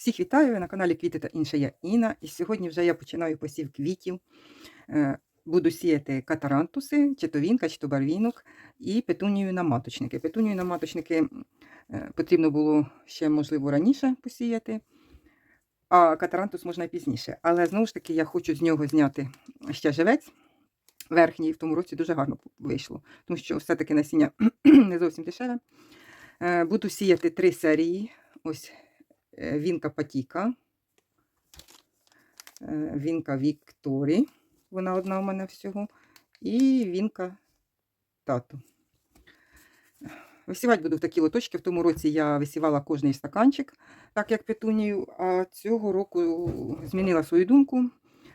Всіх вітаю ви на каналі Квіти та інше я Інна. І сьогодні вже я починаю посів квітів. Е, Буду сіяти катарантуси, чи то вінка, чи то барвінок, і петунію на маточники. Петунію на маточники е, потрібно було ще, можливо, раніше посіяти, а катарантус можна і пізніше. Але знову ж таки я хочу з нього зняти ще живець верхній. В тому році дуже гарно вийшло, тому що все-таки насіння не зовсім дешеве. Е, Буду сіяти три серії. Ось Вінка Патіка, е, Вінка Вікторі, вона одна у мене всього, і Вінка Тату. Висівати буду в такі лоточки. В тому році я висівала кожний стаканчик, так як петунію, а цього року змінила свою думку.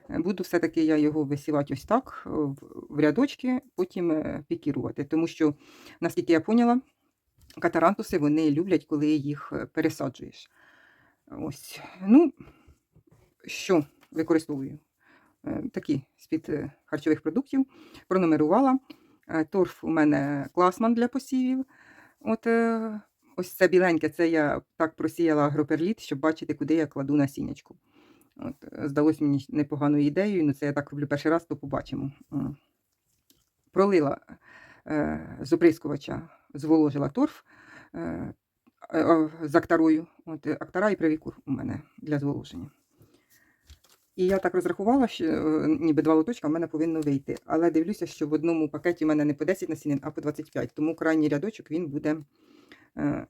Е, Буду все-таки я його висівати ось так, в рядочки, потім е, пікірувати. Тому що, наскільки я поняла, катарантуси вони люблять, коли їх е, пересаджуєш. Ось. Ну, що використовую? Е, Такі з-під е, харчових продуктів. Пронумерувала. Е, Торф у мене класман для посівів. От ось це біленьке, це я так просіяла агроперліт, щоб бачити, куди я кладу насіннячку. От, здалось мені непоганою ідеєю, ну це я так роблю перший раз, то побачимо. Пролила е, з оприскувача, зволожила торф е, з актарою. От, е, актара і привікур у мене для зволоження. І я так розрахувала, що е, ніби два лоточка в мене повинно вийти. Але дивлюся, що в одному пакеті в мене не по 10 насінин, а по 25. Тому крайній рядочок він буде е,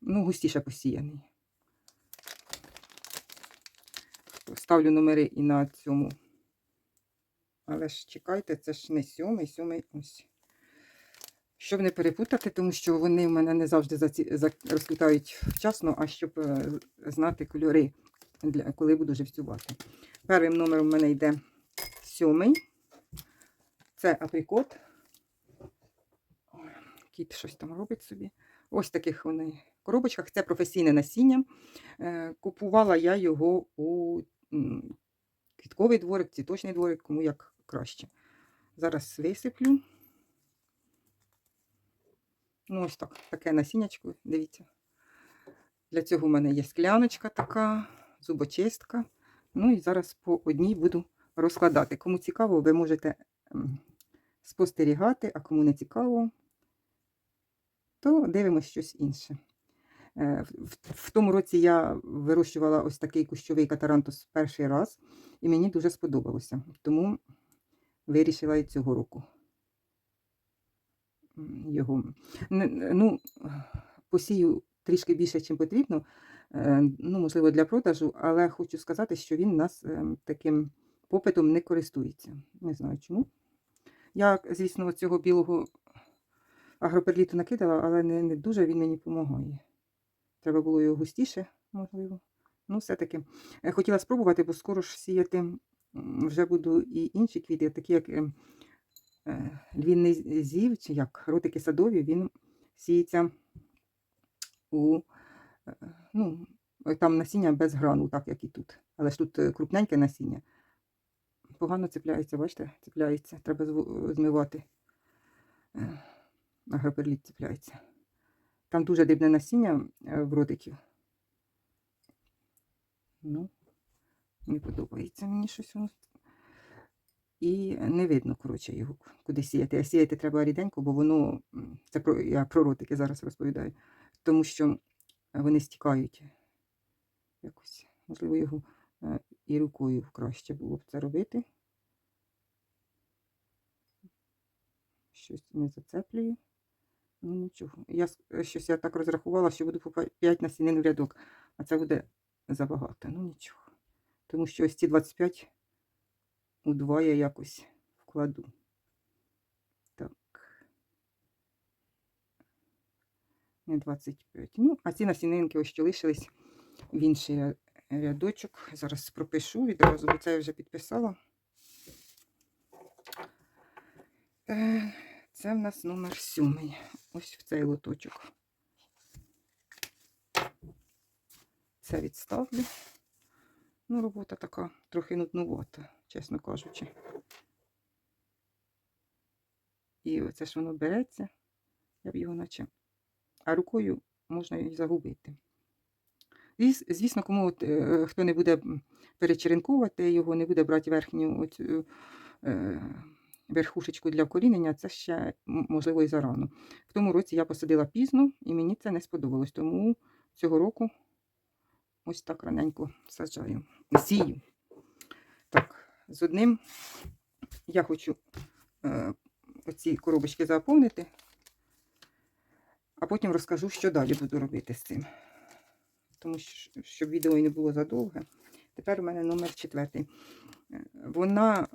ну, густіше посіяний. Ставлю номери і на цьому. Але ж чекайте, це ж не сьомий, сьомий ось. Щоб не перепутати, тому що вони в мене не завжди заці... за... розквітають вчасно, а щоб е, знати кольори, для... коли буду живцювати. Першим номером в мене йде сьомий. Це априкот. Кіт щось там робить собі. Ось таких вони коробочках. Це професійне насіння. Е, Купувала я його у квітковий дворик, цвіточний дворик, кому як краще. Зараз висиплю. Ну, ось так, таке насіннячко, дивіться. Для цього в мене є скляночка така, зубочистка. Ну і зараз по одній буду розкладати. Кому цікаво, ви можете спостерігати, а кому не цікаво, то дивимося щось інше. Е, В, тому році я вирощувала ось такий кущовий катарантус перший раз, і мені дуже сподобалося. Тому вирішила і цього року його. Ну, посію трішки більше, ніж потрібно, е, ну, можливо, для продажу, але хочу сказати, що він нас ем, таким попитом не користується. Не знаю чому. Я, звісно, цього білого агроперліту накидала, але не, не дуже він мені допомагає. Треба було його густіше, можливо. Ну, все-таки е, хотіла спробувати, бо скоро ж сіяти вже буду і інші квіти, такі як ем, е, зів, чи як ротики садові, він сіється у е, ну, там насіння без грану, так як і тут. Але ж тут е, крупненьке насіння. Погано цепляється, бачите, цепляється. Треба змивати. Агроперліт цепляється. Там дуже дрібне насіння в ротиків. Ну, не подобається мені щось. І не видно, коротше, його куди сіяти. А сіяти треба ріденько, бо воно, це про, я про ротики зараз розповідаю, тому що вони стікають якось. Можливо, його е, і рукою краще було б це робити. Щось не зацеплює. Ну нічого. Я е, щось я так розрахувала, що буду по 5 насінин в рядок, а це буде забагато. Ну нічого. Тому що ось ці 25 у два я якось вкладу. Так. Не 25. Ну, а ці насінинки ось що лишились в інший рядочок. Зараз пропишу відразу, бо це я вже підписала. Е, Це в нас номер сьомий. Ось в цей лоточок. Це відставлю. Ну, робота така трохи нуднувата, чесно кажучи. І оце ж воно береться, я б його наче. А рукою можна і загубити. Звісно, кому от, е, хто не буде м, перечеренковувати його, не буде брати верхню оцю, е, верхушечку для вкорінення, це ще можливо і зарано. В тому році я посадила пізно, і мені це не сподобалось. Тому цього року ось так раненько саджаю. Сію. З одним я хочу е, оці коробочки заповнити, а потім розкажу, що далі буду робити з цим. Тому що, щоб відео не було задовге. Тепер у мене номер четвертий. Е, Вона,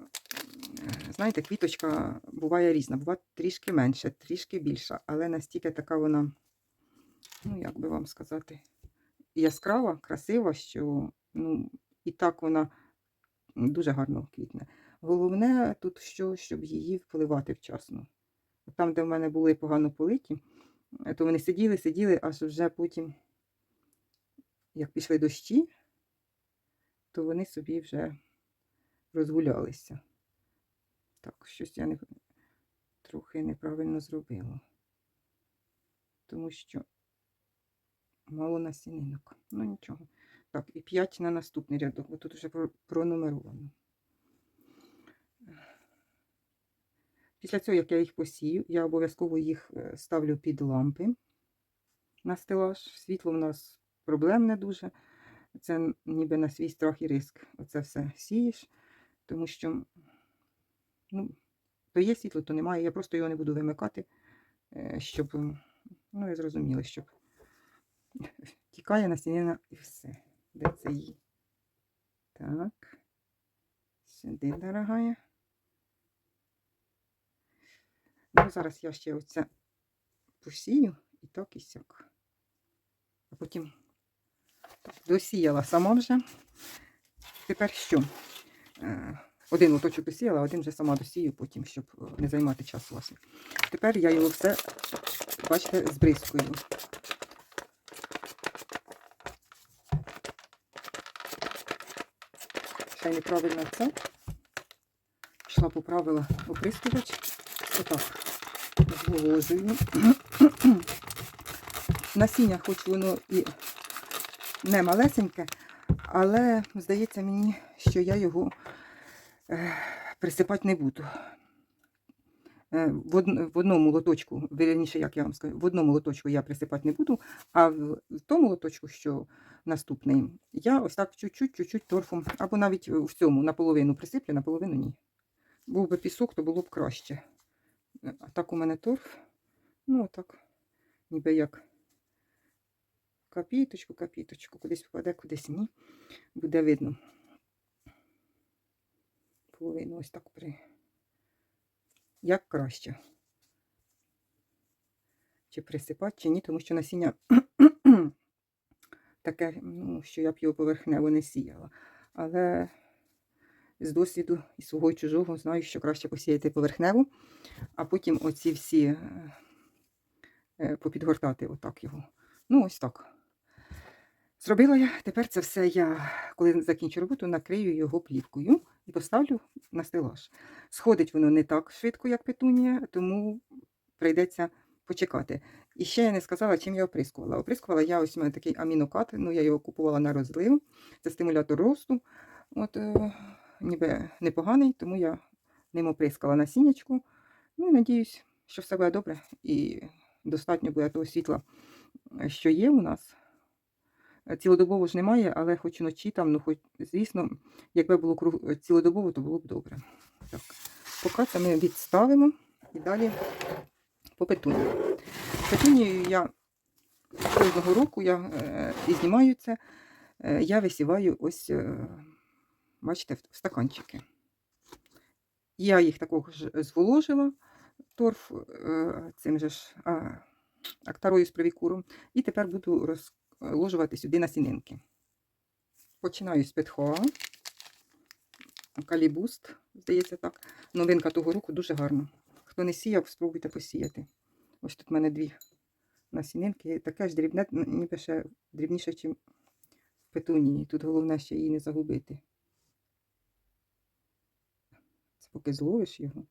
е, знаєте, квіточка буває різна, буває трішки менше, трішки більша, але настільки така вона, ну як би вам сказати, яскрава, красива, що ну, і так вона дуже гарно квітне. Головне тут що, щоб її впливати вчасно. Там, де в мене були погано политі, е, то вони сиділи, сиділи, аж вже потім, як пішли дощі, то вони собі вже розгулялися. Так, щось я не, трохи неправильно зробила. Тому що мало насінинок. Ну нічого. Так, і 5 на наступний рядок, бо тут вже пронумеровано. Після цього, як я їх посію, я обов'язково їх е, ставлю під лампи на стелаж. Світло в нас проблем не дуже. Це ніби на свій страх і риск. Оце все сієш, тому що ну, то є світло, то немає. Я просто його не буду вимикати, е, щоб, ну, ви зрозуміли, щоб тікає насінина і все. Де це її? Так. Сюди, дорогая. Ну, зараз я ще оце посію і так і сяк. А потім досіяла сама вже. Тепер що? Е, Один лоточок досіяла, один вже сама досію потім, щоб е, не займати час власне. Тепер я його все, бачите, збризкую. Й неправильно це. Пішла поправила оприскувач. Отак. Зволожую. Насіння, хоч воно і не малесеньке, але здається мені, що я його е, присипати не буду. Е, В, од- в одному лоточку, вірніше, як я вам скажу, в одному лоточку я присипати не буду, а в тому лоточку, що наступний, я ось так чуть-чуть, торфом, або навіть в цьому наполовину присиплю, наполовину ні. Був би пісок, то було б краще. А так у мене торф, ну отак, ніби як капіточку, капіточку, кудись впаде, кудись ні. Буде видно. Половину ось так при. Як краще. Чи присипати, чи ні, тому що насіння таке, ну, що я б його поверхнево не сіяла. Але з досвіду і свого і чужого знаю, що краще посіяти поверхнево, а потім оці всі е, е, попідгортати отак його. Ну, ось так. Зробила я. Тепер це все я, коли закінчу роботу, накрию його плівкою і поставлю на стелаж. Сходить воно не так швидко, як петунія, тому прийдеться почекати. І ще я не сказала, чим я оприскувала. Оприскувала я ось у мене такий амінокат, ну я його купувала на розлив. Це стимулятор росту. От, е, ніби непоганий, тому я ним оприскала насіннячку. Ну і надіюсь, що все буде добре і достатньо буде того світла, що є у нас. Е, Цілодобово ж немає, але хоч вночі там, ну хоч, звісно, якби було круг... е, цілодобово, то було б добре. Так. Поки це ми відставимо і далі по петунії. Петунію я кожного року я е, і знімаю це, е, я висіваю ось, е, бачите, в стаканчики. Я їх такого ж зволожила, торф е, цим же ж актарою з привікуром, і тепер буду розложувати сюди насінинки. Починаю з петхоа. Калібуст, здається так. Новинка того року дуже гарна. Хто не сіяв, спробуйте посіяти. Ось тут в мене дві насінинки. Таке ж дрібне, ніби ще дрібніше, ніж петунії. Тут головне ще її не загубити. Це поки зловиш його.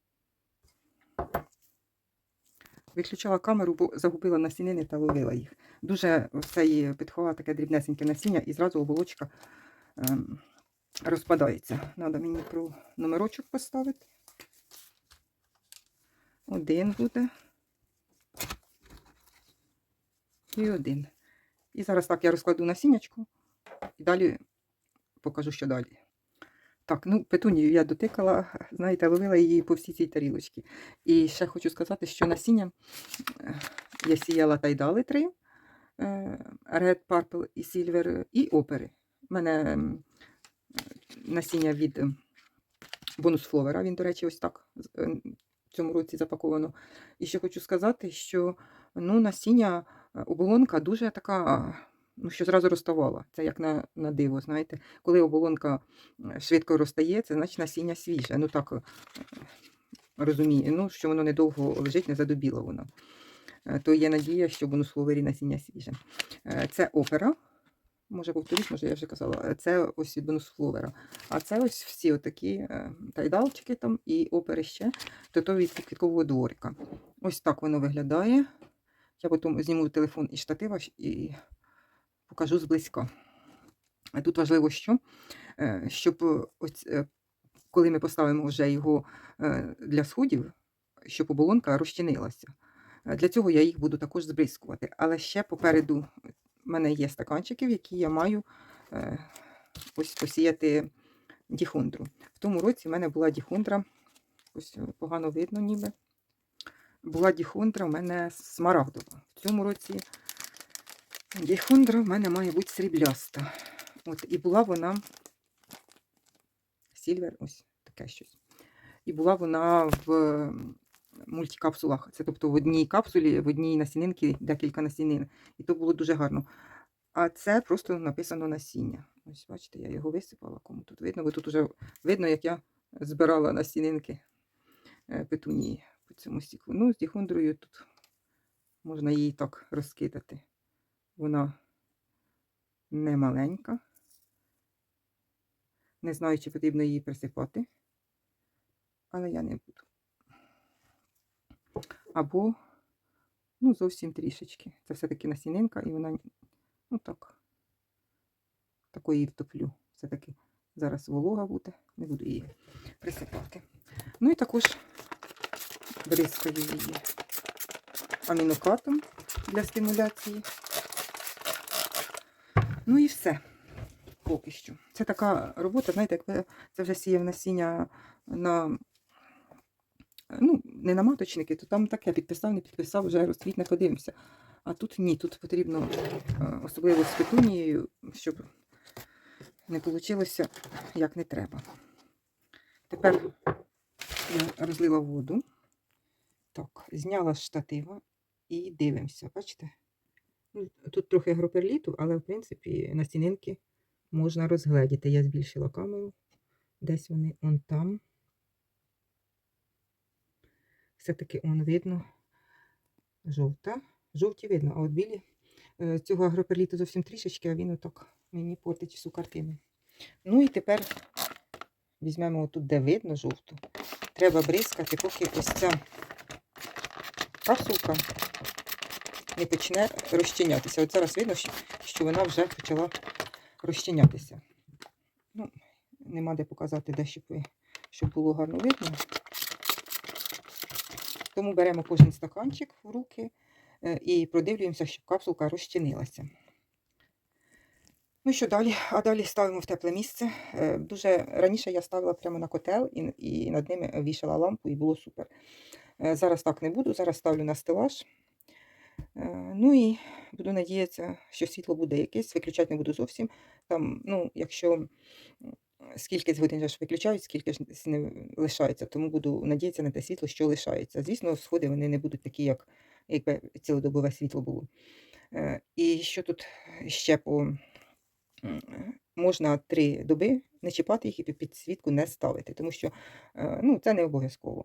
Виключала камеру, бо загубила насінини та ловила їх. Дуже її підховала таке дрібнесеньке насіння і зразу оболочка ем, розпадається. Треба мені про номерочок поставити. Один буде. І один. І зараз так я розкладу насіннячку і далі покажу, що далі. Так, ну петунію я дотикала, знаєте, ловила її по всій цій тарілочці. І ще хочу сказати, що насіння е, я сіяла тайдали три, е, Red Purple і Silver, і опери. У мене насіння від бонус фловера, він, до речі, ось так е, в цьому році запаковано. І ще хочу сказати, що ну, насіння е, оболонка дуже така, ну, що зразу розставала. Це як на, на диво, знаєте. Коли оболонка е, швидко розтає, це значить насіння свіже. Ну так е, розумію, ну, що воно недовго лежить, не задубіло воно. Е, То є надія, що бонус фловері насіння свіже. Е, Це опера. Може, повторюсь, може, я вже казала. Е, Це ось від бонус фловера. А це ось всі отакі е, тайдалчики там і опери ще, то то від квіткового дворика. Ось так воно виглядає. Я потім зніму телефон із штатива і покажу зблизька. Тут важливо, що, Е, щоб е, ось, е, коли ми поставимо вже його для сходів, щоб оболонка розчинилася. Для цього я їх буду також збризкувати. Але ще попереду в мене є стаканчики, в які я маю ось посіяти діхондру. В тому році в мене була діхондра, ось погано видно ніби. Була діхондра в мене смарагдова. В цьому році діхондра в мене має бути срібляста. От, і була вона сільвер, ось таке щось. І була вона в мультикапсулах. Це тобто в одній капсулі, в одній насінинці декілька насінин. І то було дуже гарно. А це просто написано насіння. Ось, бачите, я його висипала, кому тут видно, бо тут вже видно, як я збирала насінинки е, петунії цьому стіклу. Ну, з діхондрою тут можна її так розкидати. Вона не маленька. Не знаю, чи потрібно її присипати, але я не буду. Або, ну, зовсім трішечки. Це все-таки насінинка, і вона, ну так, такої втоплю. Все-таки зараз волога буде, не буду її присипати. Ну і також бризкаю її амінокатом для стимуляції. Ну і все поки що. Це така робота, знаєте, як це вже сіяв насіння на. Ну, не на маточники, то там таке підписав, не підписав, вже розцвіт не подивимося. А тут ні, тут потрібно, е, особливо з петунією, щоб не вийшло як не треба. Тепер я розлила воду. Так, зняла з штатива і дивимося. Бачите? Ну, Тут трохи агроперліту, але в принципі насінинки можна розгледіти. Я збільшила камеру. Десь вони он там. Все-таки он видно. Жовта. Жовті видно, а от білі е, цього агроперліту зовсім трішечки, а він отак мені портить всю картину. Ну і тепер візьмемо отут, де видно жовту. Треба бризкати, поки ось ця капсулка не почне розчинятися. От зараз видно, що- що вона вже почала розчинятися. Ну, нема де показати, де щоб, щоб було гарно видно. Тому беремо кожен стаканчик в руки е, і продивлюємося, щоб капсулка розчинилася. Ну що далі? А далі ставимо в тепле місце. Е, Дуже раніше я ставила прямо на котел і, і над ними вішала лампу, і було супер. Е, Зараз так не буду, зараз ставлю на стелаж. Е, Ну і буду надіятися, що світло буде якесь, виключати не буду зовсім. Там, ну, якщо скільки з годин ж виключають, скільки ж не лишається, тому буду надіятися на те світло, що лишається. Звісно, сходи вони не будуть такі, як якби цілодобове світло було. Е, І що тут ще по можна три доби не чіпати їх і під підсвітку не ставити, тому що ну, це не обов'язково.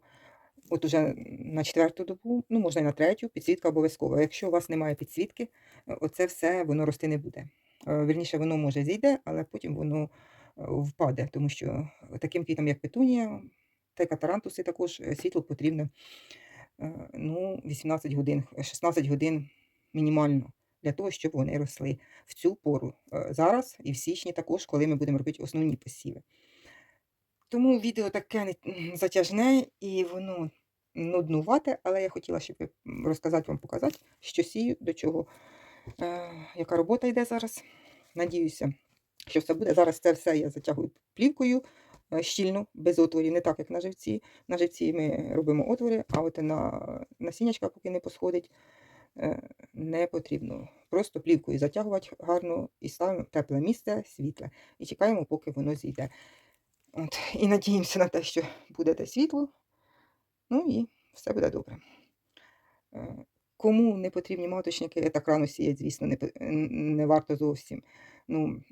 От уже на четверту добу, ну можна і на третю, підсвітка обов'язкова. Якщо у вас немає підсвітки, е, оце все воно рости не буде. Е, Вірніше, воно може зійде, але потім воно е, впаде, тому що таким квітам, як петунія, та катарантуси також світло потрібно ну, 18 годин, 16 годин мінімально для того, щоб вони росли в цю пору. Зараз і в січні також, коли ми будемо робити основні посіви. Тому відео таке не- затяжне і воно нуднувате, але я хотіла, щоб розказати вам, показати, що сію, до чого, е, яка робота йде зараз. Надіюся, що все буде. Зараз це все я затягую плівкою е, щільно, без отворів, не так, як на живці. На живці ми робимо отвори, а от на насіннячка, поки не посходить, е, не потрібно. Просто плівкою затягувати гарно і ставимо в тепле місце, світле. І чекаємо, поки воно зійде. От, і надіємося на те, що буде те світло. Ну і все буде добре. Е, Кому не потрібні маточники, так рано сіять, звісно, не, не варто зовсім. Ну,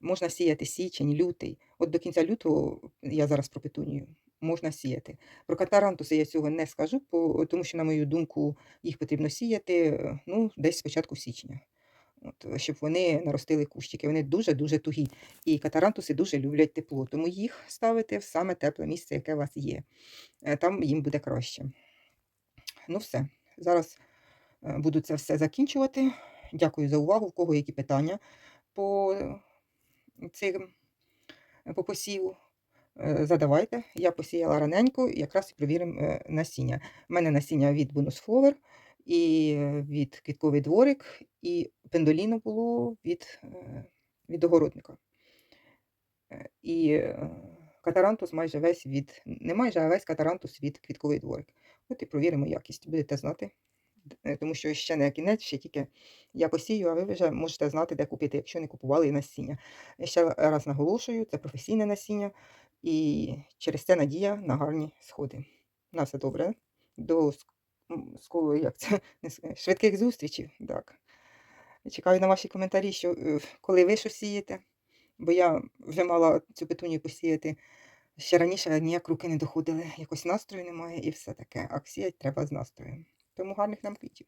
можна сіяти січень, лютий. От до кінця лютого, я зараз про петунію, можна сіяти. Про катарантуси я цього не скажу, тому що, на мою думку, їх потрібно сіяти е, ну, десь з початку січня. От, щоб вони наростили кущики. Вони дуже-дуже тугі. І катарантуси дуже люблять тепло, тому їх ставити в саме тепле місце, яке у вас є. Е, Там їм буде краще. Ну все. Зараз е, буду це все закінчувати. Дякую за увагу. В кого які питання по цим по посіву. е, Задавайте. Я посіяла раненько, якраз і провіримо е, насіння. У мене насіння від Bonus Flower і е, від квітковий дворик, і пендоліно було від, е, від огородника. Е, І катарантус майже весь від, не майже, а весь катарантус від квітковий дворик. От і провіримо якість, будете знати. Тому що ще не кінець, ще тільки я посію, а ви вже можете знати, де купити, якщо не купували насіння. Ще раз наголошую, це професійне насіння, і через це надія на гарні сходи. На все добре. До як це, швидких зустрічей. Так. Чекаю на ваші коментарі, що, е, коли ви що сієте, бо я вже мала цю петунію посіяти ще раніше, ніяк руки не доходили. Якось настрою немає і все таке. А сіять треба з настроєм. Тому гарних нам квітів.